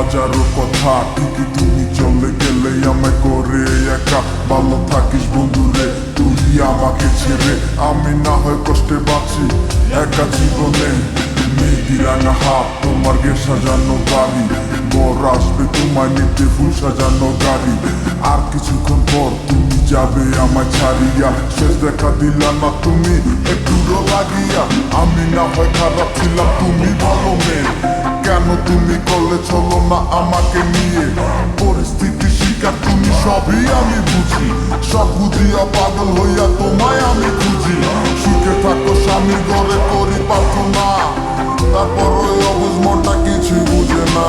হাজারো কথা, ঠিকই তুমি চলে গেলে আমায় করে একা। ভালো থাকিস বন্ধুরে তুই আমাকে ছেড়ে। আমি না হয় কষ্টে বাঁচি, একা জীবনে। হাত, তোমার গে সাজানো বর আসবে নিতে, ফুল সাজানো গাড়ি। আর কিছুক্ষণ পর তুমি যাবে আমায় ছাড়িয়া। শেষ দেখা দিলা না তুমি একটু লাগিয়া। আমি না হয় খারাপ ছিলাম, তুমি ভালো মেয়ে। কেন তুমি করলে চলো না আমাকে নিয়ে? পরিস্থিতি শিকার তুমি সবই আমি বুঝি। সব বুঝিয়া পাগল হইয়া তোমায় আমি খুঁজি। সুখে থাকো স্বামীর ঘরে করি প্রার্থনা। তারপর ওই অবুজ মনটা কিছু বুঝে না।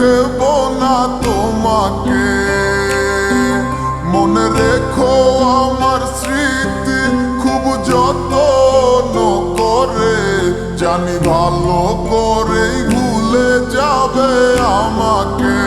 দেখব না তোমাকে। মনে রেখো আমার স্মৃতি খুব যত্ন করে। জানি ভালো করে ভুলে যাবে আমাকে।